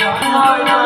તો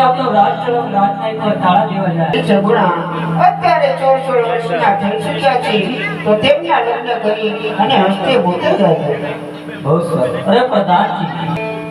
આપણો તાળા દેવા જાય. અત્યારે ચોર સોળ વર્ષના થઈ ચૂક્યા છે તો તેમના લગ્ન કરી અને હસ્તે મોતે જાય. બહુ સરસ. અરે પ્રધાનજી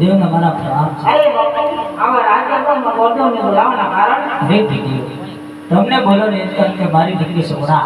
ઉદયના મારા પ્રાણ છે અરે બાપુ આવા રાજકારણમાં કારણ? હે દીકરીઓ તમને બોલો ને કે મારી દીકરી સોના